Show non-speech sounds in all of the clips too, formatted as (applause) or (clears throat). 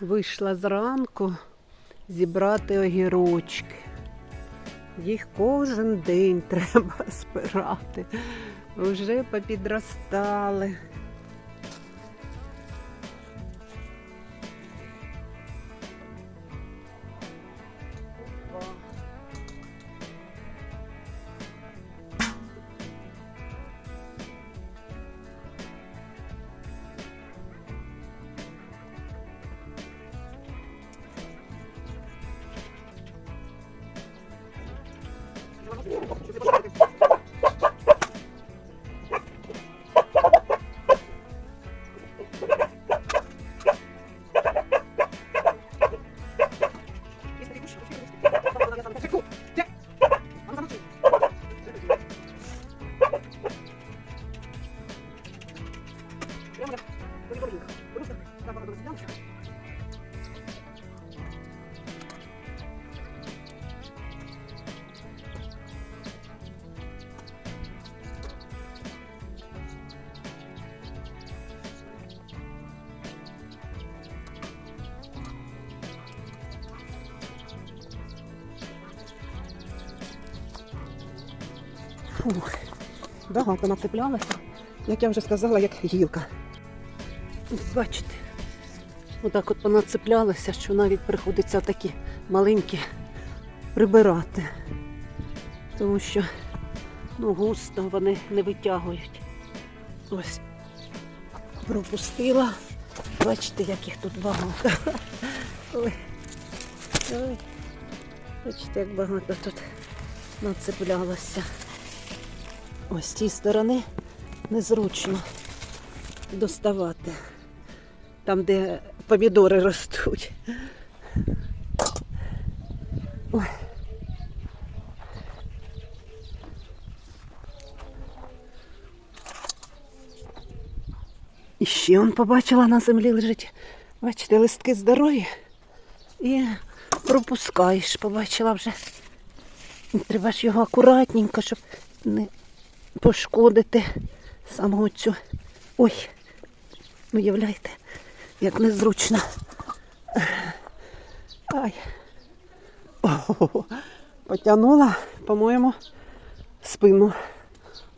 Вийшла зранку зібрати огірочки. Їх кожен день (laughs) треба збирати. Вже попідростали. Багато нацеплялася, як я вже сказала, як гілка. Ось Бачите, отак от понацеплялася, що навіть приходиться такі маленькі прибирати. Тому що ну, густо вони не витягують. Ось пропустила. Бачите, як їх тут багато. (laughs) Ой. Ой. Бачите, як багато тут нацеплялося. Ось з цієї сторони незручно доставати. Там, де помідори ростуть. Ой. І ще он побачила на землі лежить. Бачите, листки здорові. І пропускаєш, побачила вже. Треба ж його акуратненько, щоб не пошкодити саму цю. Ой, уявляєте, як незручно. Ай. О, (laughs) потягнула, по-моєму, спину.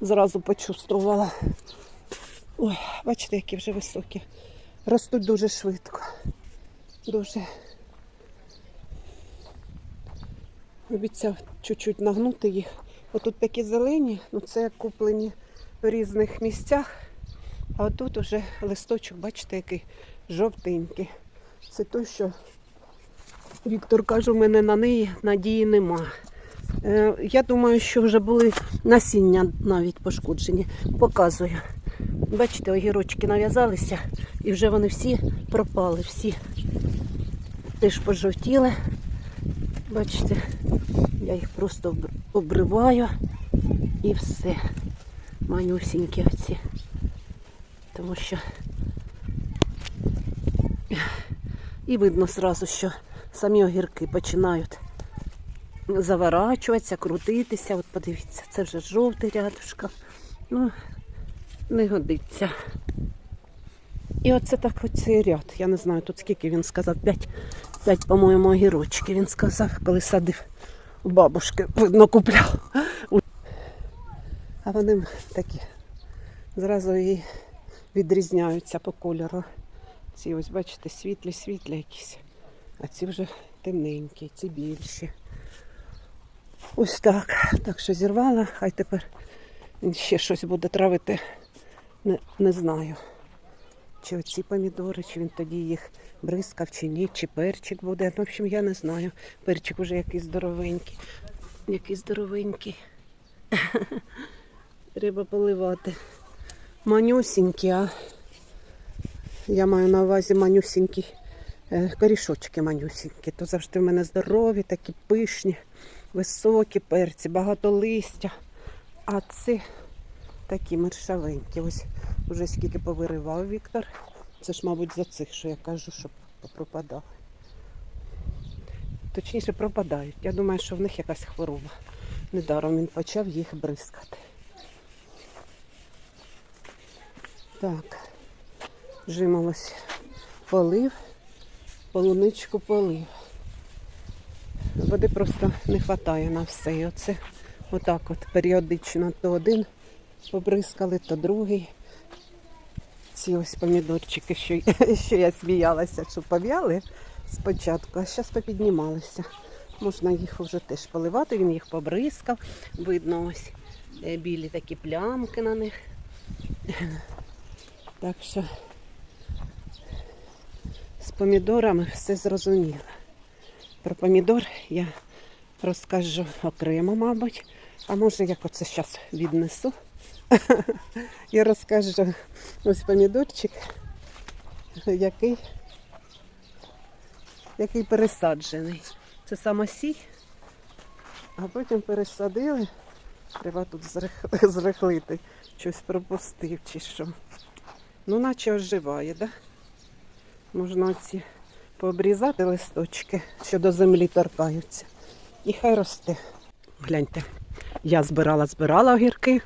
Зразу почувствувала. Ой, бачите, які вже високі. Ростуть дуже швидко. Дуже. Обіцяв чуть-чуть нагнути їх. Отут такі зелені, ну це куплені в різних місцях. А отут уже листочок, бачите, який жовтенький. Це той, що Віктор каже, у мене на неї надії нема. Е, я думаю, що вже були насіння навіть пошкоджені. Показую. Бачите, огірочки нав'язалися і вже вони всі пропали, всі теж пожовтіли. Бачите, я їх просто обриваю і все. Манюсінькі оці. Тому що і видно зразу, що самі огірки починають заворачуватися, крутитися. От подивіться, це вже жовтий рядушка. Ну, не годиться. І оце так оцей ряд. Я не знаю, тут скільки він сказав. П'ять, п'ять, по-моєму, огірочки. Він сказав, коли садив бабушки, видно, купляв. А вони такі зразу і відрізняються по кольору. Ці ось, бачите, світлі-світлі якісь. А ці вже темненькі, ці більші. Ось так. Так що зірвала, хай тепер ще щось буде травити. Не, не знаю. Чи оці помідори, чи він тоді їх бризкав, чи ні, чи перчик буде. Ну, в общем, я не знаю. Перчик уже якийсь здоровенький. Який здоровенький. (laughs) Треба поливати. Манюсінькі, а я маю на увазі манюсінькі е, корішочки манюсінькі. То завжди в мене здорові, такі пишні, високі перці, багато листя. А це такі мершавенькі. Ось вже скільки повиривав Віктор. Це ж, мабуть, за цих, що я кажу, що пропадав. Точніше, пропадають. Я думаю, що в них якась хвороба. Недаром він почав їх бризкати. Так, жимолось полив. полуничку полив. Води просто не вистачає на все. І оце отак от періодично то один побризкали, то другий. Ці ось помідорчики, що, (laughs) що я сміялася, що пов'яли спочатку, а зараз попіднімалися. Можна їх вже теж поливати, він їх побризкав. Видно ось е, білі такі плямки на них. (laughs) Так що з помідорами все зрозуміло. Про помідор я розкажу окремо, мабуть. А може, як оце зараз віднесу. І розкажу ось помідорчик, який, який пересаджений. Це самосій, а потім пересадили. Треба тут зрех- (laughs) зрехлити. Щось пропустив чи що. Ну, наче оживає? Да? Можна оці пообрізати листочки, що до землі торкаються. І хай росте. Гляньте, я збирала, збирала огірки,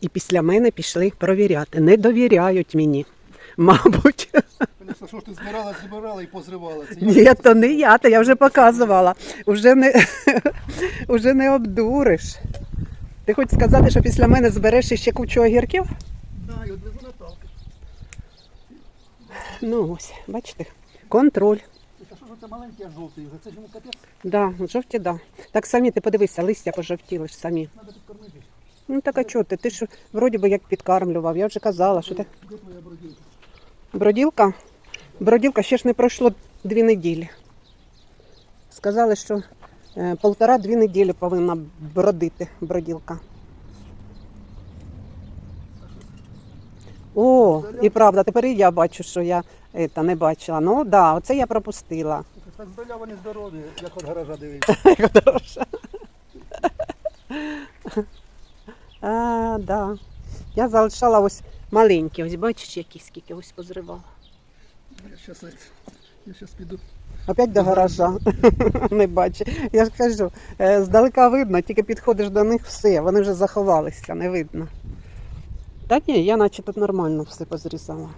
і після мене пішли провіряти. Не довіряють мені, (laughs) мабуть. Що ж ти збирала, збирала і позривала. Це Ні, то не я, то я вже показувала. Уже не, (laughs) уже не обдуриш. Ти хочеш сказати, що після мене збереш іще кучу огірків? Да, і одвезу Наталки. Ну ось, бачите, контроль. А що ж це маленький, а жовтий вже? Це ж йому капець, Да, жовті, да. Так самі ти подивися, листя пожовтіли ж самі. треба підкормити. Ну так а чого ти? Ти ж вроді би як підкармлював. Я вже казала, що ти. Броділка? Броділка? Ще ж не пройшло дві неділі. Сказали, що е, полтора-дві неділі повинна бродити броділка. О, і правда, тепер і я бачу, що я е, не бачила. Ну так, да, оце я пропустила. Так здаля вони здорові, як от гаража дивиться. (laughs) А, да. Я залишала ось маленькі, ось бачиш, які скільки ось позривала. Я щас, я щас піду. Опять до гаража. (laughs) Не бачу. Я ж кажу, е, здалека видно, тільки підходиш до них, все, вони вже заховалися, не видно. Та ні, я наче тут нормально все позрізала.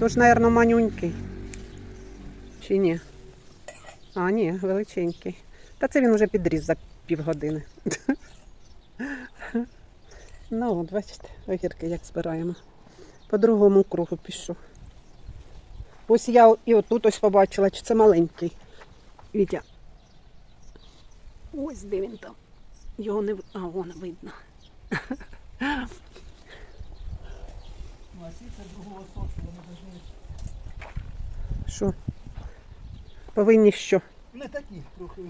Тож, мабуть, манюнький. Чи ні? А, ні, величенький. Та це він вже підріз за півгодини. (laughs) Ну, от бачите, огірки як збираємо. По другому кругу пішов. Ось я і отут ось побачила, чи це маленький. Вітя. Ось де він там. Його не А, вон видно. Ну. Що? Повинні що? Не такі, трохи.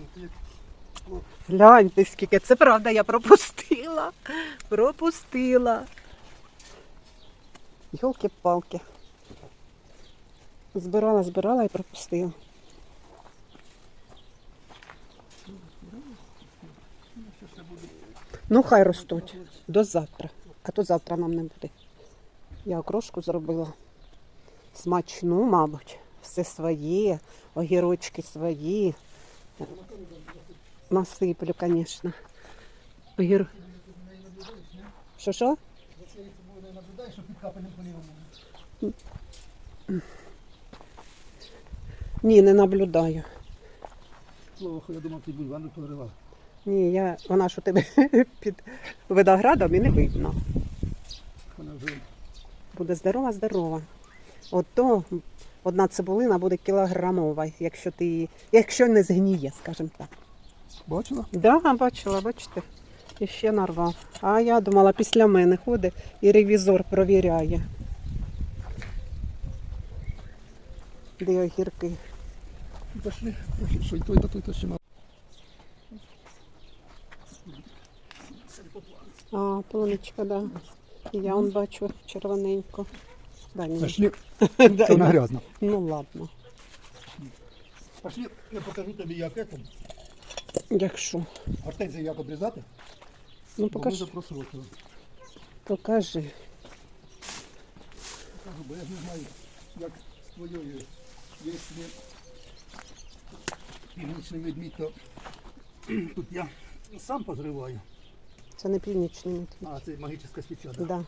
Гляньте, скільки. Це правда, я пропустила. Пропустила. Йолки-палки. Збирала, збирала і пропустила. Ну, хай ростуть. До завтра. А то завтра нам не буде. Я окрошку зробила. Смачну, мабуть. Все своє, огірочки свої. Насиплю, звісно. Огір... Що що? За наблюдаєш, що під капелем. Ні, не наблюдаю. Слово, я думав, ти бульвану поривав. Ні, я, вона ж у тебе (laughs) під виноградом і не видно. Вона вже Буде здорова, здорова. Ото одна цибулина буде кілограмова, якщо ти якщо не згніє, скажімо так. Бачила? Да, бачила, бачите. І ще нарвав. А я думала, після мене ходить і ревізор провіряє. Де огірки? Пошли, що й той, та той, то ще. Це. А, полуничка, да. Я он бачу червоненько. Дай мені. Пошли, (laughs) Дай, то вона грязна. Ну ладно. Пошли, я покажу тобі, як це. Якщо. Гортензію як обрізати. Ну покажи. Покажи. Кажу, бо я не знаю, як з твоєю. Якщо північний ведмідь, то (clears throat) тут я сам позриваю. Це не північний медвідь. А, це магічна свіча, да? Да.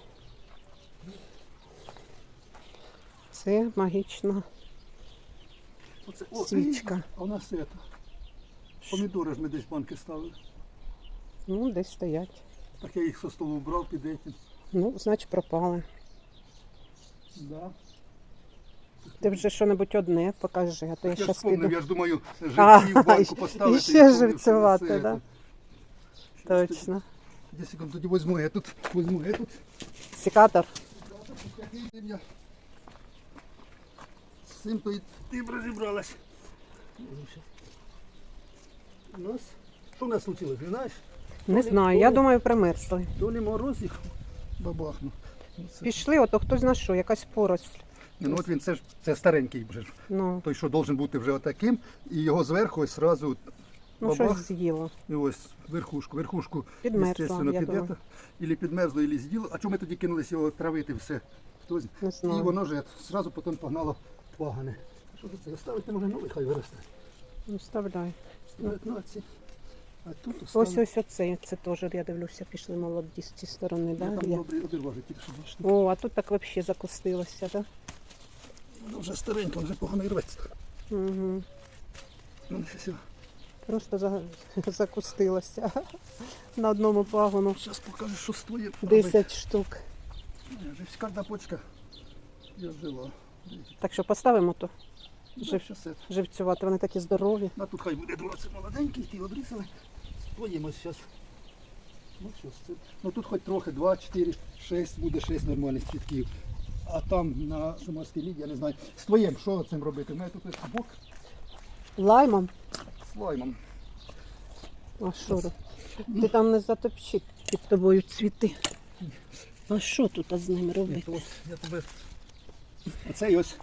Це магічна Оце, о, свічка. А у нас це. Помідори ж ми десь банки ставили. Ну, десь стоять. Так я їх со столу брав під этим. Ну, значить, пропали. Да. Ти вже що-небудь одне покажи, а то я Я вспомнив, піду. я ж думаю, живці в банку поставити. і ще живцювати, це. да? Точно. Тоді секунду, тоді возьму я тут, возьму я тут. Секатор. З цим то і ти б розібралась. У нас, що в нас случилось, не знаєш? Не знаю, я думаю, примерзли. То ли мороз їх (laughs) бабахнув. Ну, Пішли, ото хтось знає що, якась поросль. Ні, ну от він це ж це старенький вже ж. Ну, Той, що должен бути вже отаким, і його зверху ось сразу ну бабах, щось з'їло. і ось верхушку, верхушку Підмерзла, естественно, я думаю. Ілі підмерзло, ілі з'їло. А чому ми тоді кинулися його травити все? Хтось? Не І знаю. воно ж зразу потім погнало пагане. Що ж це? Оставити може новий, хай виросте. Ну, вставляй. А тут Ось ось оце, це теж, я дивлюся, пішли молоді з цієї сторони, да? там Я. добрий тільки що бачите. О, а тут так взагалі закустилося, так? Воно вже старенько, вже погано рветься. Угу. Ну. Просто за... (laughs) закустилося. На одному пагону Зараз покажу, що стоїть. 10 штук. Вже кожна почка. Я жила. Так що поставимо то Жив. Це. живцювати, вони такі здорові. А тут хай буде 20 молоденький, ті обрізали. Споїмось зараз. Ну, що це? Ну тут хоч трохи, 2, 4, 6, буде 6 нормальних цвітків. А там на Самарській ліді, я не знаю. З твоєм, що цим робити? У мене тут бок Лаймом. з лаймом. А що? ти? Ти там не затопчи під тобою цвіти. А що тут з ними робити? Я тебе... Оцей ось.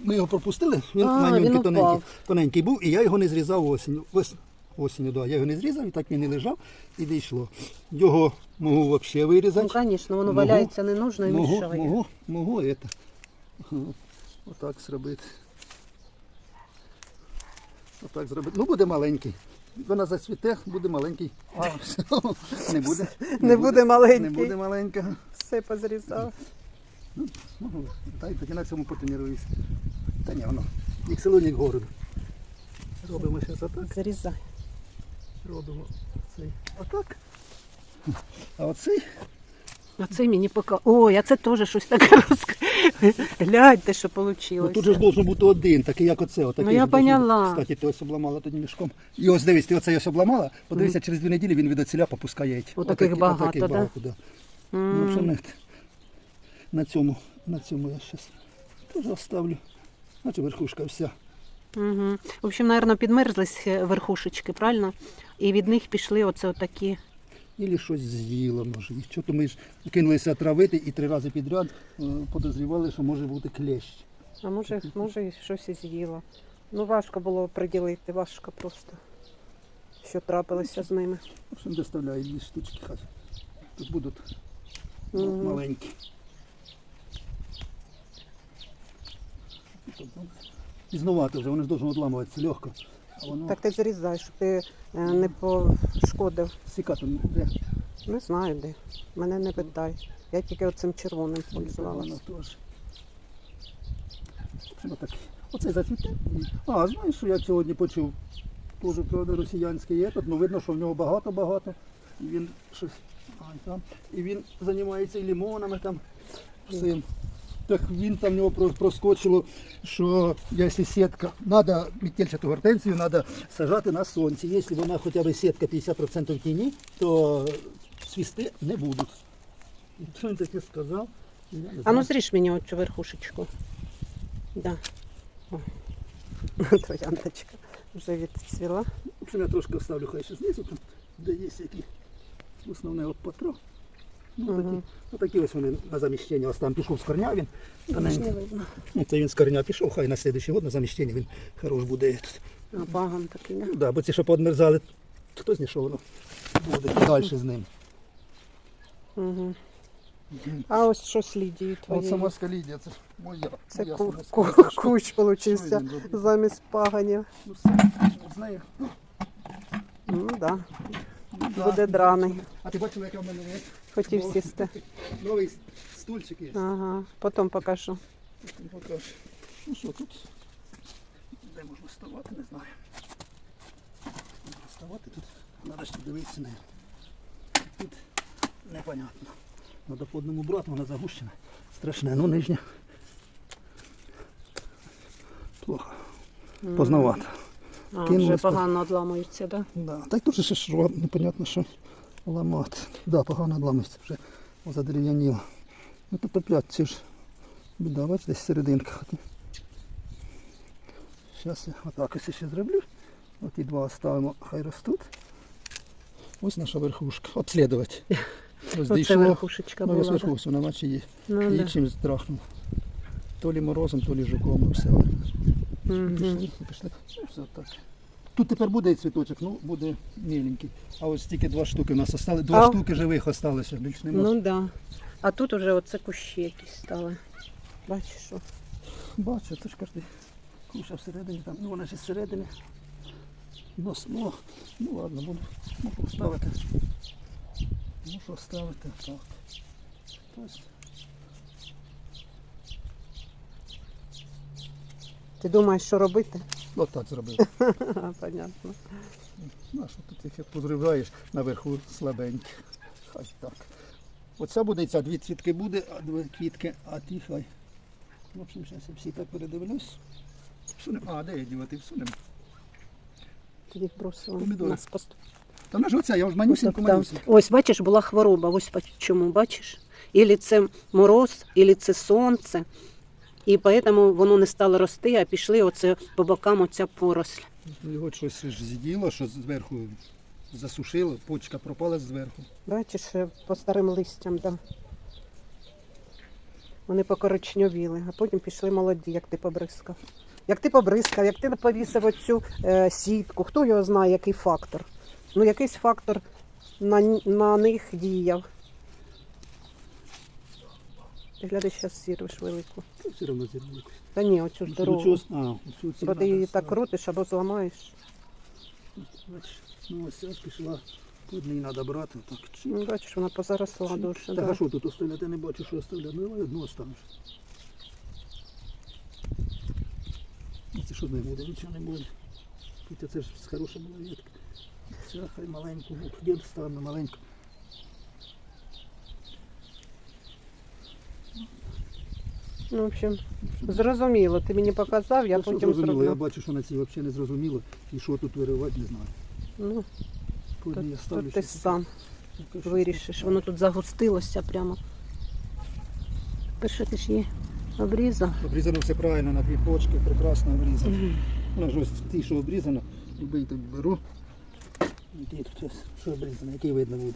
Ми його пропустили, він А, манюнький він тоненький, упав. тоненький був, і я його не зрізав осінню. Ось осінню, да. я його не зрізав, і так він і лежав, і дійшло. Його можу взагалі вирізати. Ну, звісно, воно Могу. валяється не нужно і Могу, мішає. могу, могу это. Ага. Отак зробити. Отак зробити. Ну буде маленький. Вона зацвіте, буде маленький. А, (laughs) не буде. Не буде маленький. Не буде маленького. Все позрізав. Ну, та й тоді на цьому потренуюсь. Та ні, воно. Як село, ні городу. Робимо зараз отак. Зарізай. Робимо цей. Отак. А оцей А це мені поки. Ой, а це теж щось таке розк... Гляньте, що вийшло. Ну тут же ж должен бути один, такий як оце. Отакий Ну, я ж должен бути. поняла. Кстати, ти ось обламала тоді мішком. І ось дивись, ти оцей ось обламала, подивися, через дві неділі він від оціля попускає. Отаких багато, да? багато, да? Ну, не- на цьому, на цьому я зараз теж оставлю. Значить верхушка вся. Угу. В общем, наверное, підмерзлись е, верхушечки, правильно? І від них пішли оце отакі. Ілі щось з'їло, може. Що то ми ж кинулися травити і три рази підряд е, подозрівали, що може бути клещ. А може, може щось і з'їло. Ну, важко було приділити, важко просто. Що трапилося з ними. В общем, доставляю дві штучки хай. Тут будуть Мгм. маленькі. Пізновато вже, вони ж повинні відламуватися легко. А воно Так ти зрізай, щоб ти е, не пошкодив. сікати де. Не знаю де. Мене не питай. Я тільки оцим червоним пользувалася. Ну, так. Оце зацвіте. А, знаєш, що я сьогодні почув? Теж, правда, росіянський є тут, ну видно, що в нього багато-багато. І він щось. Ай, там. І він займається і лимонами там всім. Так він там в нього проскочило, що якщо сітка, треба метельчату гортензію треба сажати на сонці. Якщо вона хоча б сітка 50% в тіні, то свісти не будуть. Що він таке сказав? А ну зріж мені оцю верхушечку. Да. О. (laughs) Трояндочка вже відцвіла. Общем, я трошки оставлю хай ще знизу, там, де є які основне от патро. Ну, такі, ну, такі ось вони на заміщення. Ось там пішов з корня він. Тоненький. Ну, це він з корня пішов, хай на слідуючий год на заміщення він хорош буде. А баган такий, да? Ну, да, бо ці, що поодмерзали, хто знає, що воно буде далі з ним. Угу. А ось що з Лідією От твоєю? Самарська Лідія, це ж моя. Це моя ку- ку- Лідія. Що- кущ получився він замість паганів. Ну, все, от з нею. Ну да. Ну, да. Буде драний. А ти бачила, яка в мене є? Хотів сісти. (laughs) Новий стульчик є. Ага, потім покажу. Тут він покаже. Ну що тут? Де можна ставати, не знаю. Можна ставати тут. Треба ще дивитися на Тут непонятно. Надо по одному брати, вона загущена. Страшне, ну нижня. Плохо. Познавато. А, вже по- погано одламується, так? Да? Да. Так тут же ж непонятно, що ламати. Да, погано обламується вже задерев'яніло. Ну тут опять ці ж біда, бач, десь серединка. Зараз я отак ось ще зроблю. От і два оставимо, хай ростуть. Ось наша верхушка. Обслідувати. Ось (laughs) Оце дійшло. верхушечка Ну, ось була. верху, да? вона наче її, Ну, її да. чимось трахнув. То лі морозом, то лі жуком, ну все. Мгм. Пішли, пішли. Ну, все так. Тут тепер буде цвіточок, ну буде міленький. А ось тільки два штуки у нас осталось. Два А- штуки живих осталося, більш нема. Ну так. Да. А тут уже оце кущі якісь стали. Бачиш, що? Бачу, це ж кожен куша всередині там. Ну вона ж зсередини. Ну, с- ну, ну ладно, буду. Можу оставити. Можу оставити. Так. Тобто, Ти думаєш, що робити? Отак зробив. (laughs) Понятно. Ну, що тут їх як наверху слабенькі. Хай так. Оця буде, ця дві цвітки буде, а дві квітки, а ті хай. В общем, зараз я всі так передивлюсь. Всунем. А, де я дівати? Всунем. Тоді бросила Помідори. нас пост... Та вона ж оця, я ж манюсіньку, манюсіньку. Ось бачиш, була хвороба. Ось чому бачиш? Ілі це мороз, ілі це сонце. І тому воно не стало рости, а пішли оце по бокам оця поросль. Його щось ж з'їділо, що зверху засушило, почка пропала зверху. Бачиш, е, по старим листям, да. Вони покоричньовіли, а потім пішли молоді, як ти побризкав. Як ти побризкав, як ти повісив оцю е, сітку, хто його знає, який фактор. Ну, якийсь фактор на, на них діяв. Ти глядиш, зараз сіриш велику. Та все одно зірву. Та ні, оцю Ну, здорову. цю- а, оцю ці Бо ти надо її так ставити. крутиш або зламаєш. Бачиш, ну ось ця пішла. Тут не треба брати. Так, чи... Ну, бачиш, вона позаросла дуже. Так, Да. а що тут оставляти? Я не бачу, що оставляти. Ну, давай одну оставиш. Ну, Це що не буде, нічого не буде. Тут це ж хороша була ветка. Це хай маленьку, от дід ставимо маленьку. Ну, в общем, зрозуміло. Ти мені показав, я Ну, що потім зрозуміло, я зроблю. бачу, що на цій взагалі не зрозуміло. І що тут виривати, не знаю. Ну, Куди я тут, ставлю тут ти щось сам таке, вирішиш. Воно тут загустилося прямо. Перше ти ж її обрізав. Обрізано все правильно, на дві почки, прекрасно обрізано. Вона ж ось ті, що обрізано, любий тобі беру. Який тут ось, що обрізано, який видно буде.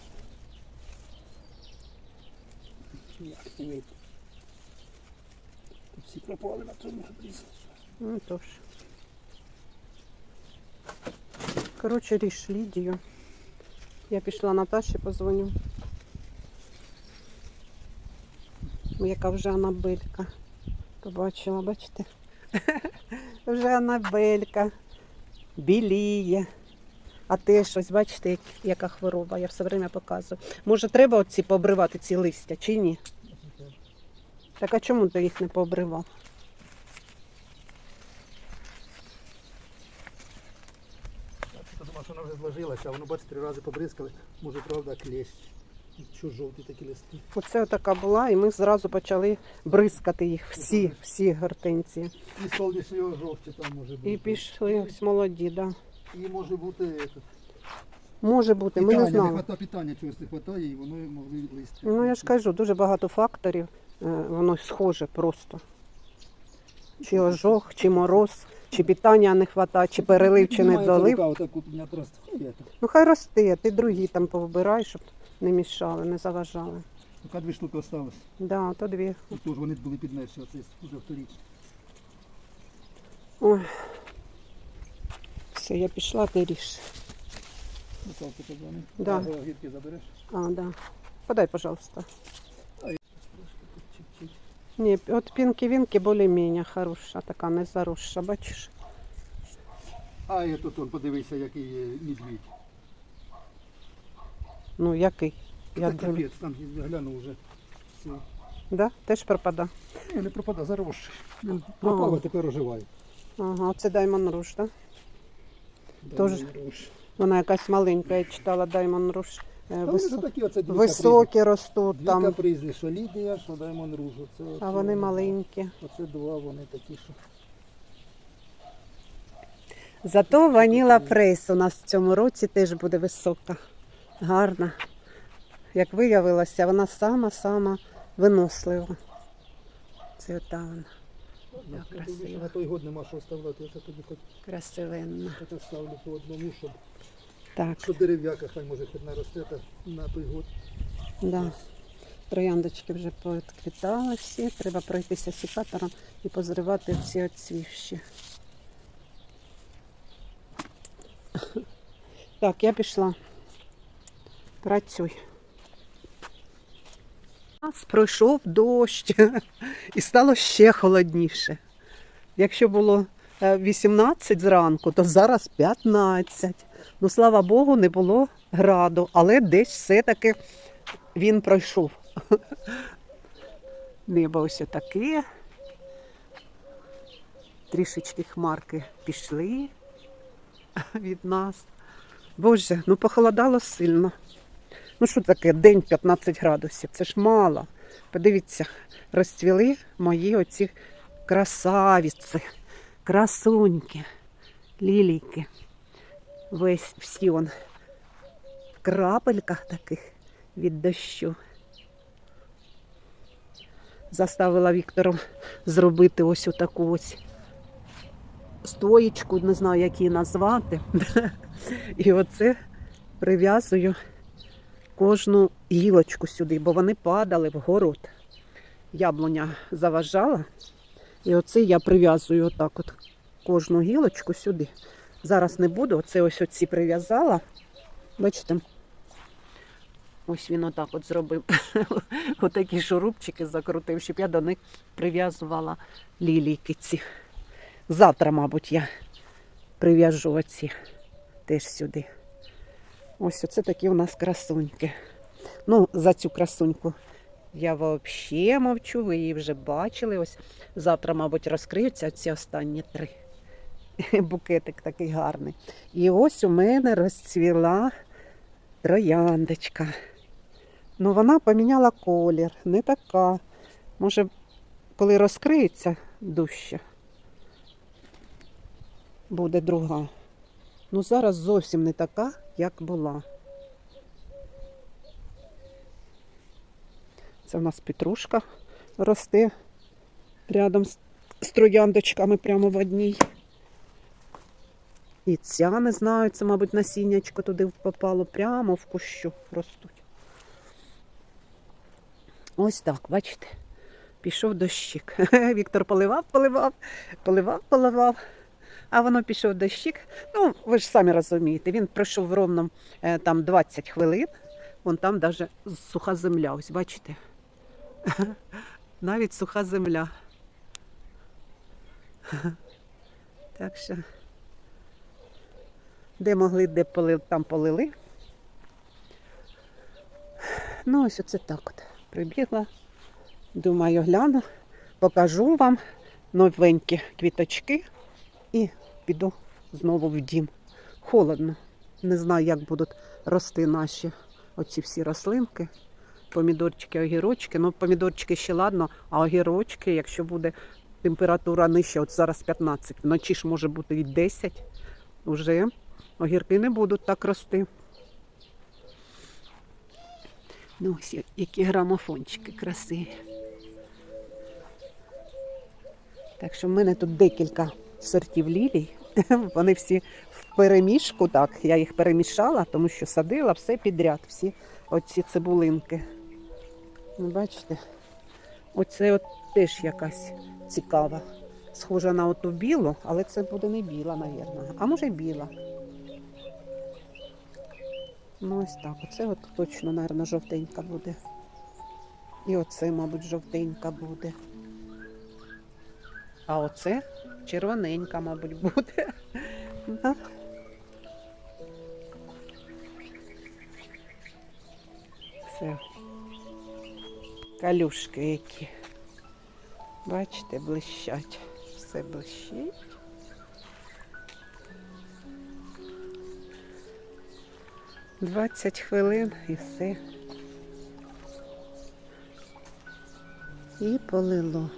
Як не видно. Всі пропали на цьому обрізано. Ну тож. Коротше, ріж Лідію. Я пішла Наташі, позвоню. Яка вже Анабелька. Побачила, бачите? (laughs) вже Анабелька. Біліє. А те щось, бачите, яка хвороба, я все время показую. Може, треба оці пообривати ці листя чи ні? Так а чому ти їх не пообривав? Я думав, що вона вже зложилася, а воно, бачите, три рази побризкали. Може, правда, клещ. І жовті такі листи. Оце така була, і ми зразу почали бризкати їх, всі, всі гортензії. І сонячного жовті там може бути. І пішли ось молоді, да. І може бути этот, Може бути, ми не питання, знали. хватає питання, чогось не вистачає, і воно могли від листя. Ну я ж кажу, дуже багато факторів, воно схоже просто. Чи ожог, чи мороз, чи питання не вистачає, чи перелив, чи не долив. Ну хай росте, ти другі там повибирай, щоб не мішали, не заважали. Поки дві штуки осталось. Да, то дві. Тож вони були піднесені, оце вже вторічні. Ой. Все, я пішла, ти ріж. Наталку позвони. Да. Гірки забереш? А, да. Подай, пожалуйста. Ні, от пінки-вінки більш-менш хороша, така не заросша, бачиш? А я тут он, подивися, який є медвідь. Ну, який? Я Та капець, там я глянув вже. Все. Да? Теж пропада. Ні, не пропадає, заросший. Він пропав, а тепер оживає. Ага, це Даймон Руш, так? Да, Тож- Вона якась маленька, я читала Даймон Руш. Е, Та вони вис- такі, оце дві Високі ростуть. Дві там, капризи, що Лідія, що Даймон Руж. Оце, а вони маленькі. Оце два, вони такі, що. Зато ваніла прейс у нас в цьому році теж буде висока, гарна. Як виявилося, вона сама-сама винослива. Це ота вона, На, красиво. на той год нема що оставляти, я ще тоді хоч, красивенна. хоч оставлю по одному, щоб, Так, щоб дерев'яка хай може хоч наросте та на той год. да. Трояндочки вже поквітали всі. Треба пройтися сікатором і позривати всі оцвівші. Так, я пішла. Працюй. Нас пройшов дощ і стало ще холодніше. Якщо було е, 18 зранку, то зараз 15. Ну, слава Богу, не було граду, але десь все-таки він пройшов. (laughs) Небо ось таке. Трішечки хмарки пішли (laughs) від нас. Боже, ну похолодало сильно. Ну що таке, день 15 градусів, це ж мало. Подивіться, розцвіли мої оці красавіці, красуньки, лілійки. Весь всі он в крапельках таких від дощу. Заставила Віктором зробити ось отаку ось стоїчку, не знаю, як її назвати. І оце прив'язую кожну гілочку сюди, бо вони падали в город. Яблуня заважала. І оце я прив'язую отак от кожну гілочку сюди. Зараз не буду, оце ось оці прив'язала. Бачите? Ось він отак от зробив. (laughs) Отакі шурупчики закрутив, щоб я до них прив'язувала лілійки ці. Завтра, мабуть, я прив'яжу оці теж сюди. Ось оце такі у нас красуньки. Ну, за цю красуньку я взагалі мовчу, ви її вже бачили. Ось завтра, мабуть, розкриються ці останні три. (laughs) Букетик такий гарний. І ось у мене розцвіла трояндочка. Ну, вона поміняла колір, не така. Може, коли розкриється дужче, буде друга. Ну, зараз зовсім не така, як була. Це в нас петрушка росте рядом з, трояндочками прямо в одній. І ця, не знаю, це, мабуть, насіннячко туди попало прямо в кущу ростуть. Ось так, бачите, пішов дощик. (laughs) Віктор поливав, поливав, поливав, поливав. А воно пішов дощик. Ну, ви ж самі розумієте, він пройшов ровно е, там 20 хвилин. Вон там навіть суха земля, ось бачите? (laughs) Навіть суха земля. (laughs) Так що, де могли, де полили, там полили. Ну, ось оце так от. Прибігла. Думаю, гляну, покажу вам новенькі квіточки і піду знову в дім. Холодно. Не знаю, як будуть рости наші оці всі рослинки. Помідорчики, огірочки. Ну, помідорчики ще ладно, а огірочки, якщо буде температура нижча, от зараз 15, вночі ж може бути і 10, вже огірки не будуть так рости. Ну, ось які грамофончики красиві. Так що в мене тут декілька сортів лілій. (laughs) Вони всі в перемішку, так, я їх перемішала, тому що садила все підряд, всі оці цибулинки. Ну, бачите? Оце от теж якась цікава. Схожа на оту білу, але це буде не біла, мабуть. А може біла. Ну ось так. Оце от точно, мабуть, жовтенька буде. І оце, мабуть, жовтенька буде. А оце червоненька, мабуть, буде. (laughs) Все. Калюшки які. Бачите, блищать. Все блищить. Двадцять хвилин і все. І полило.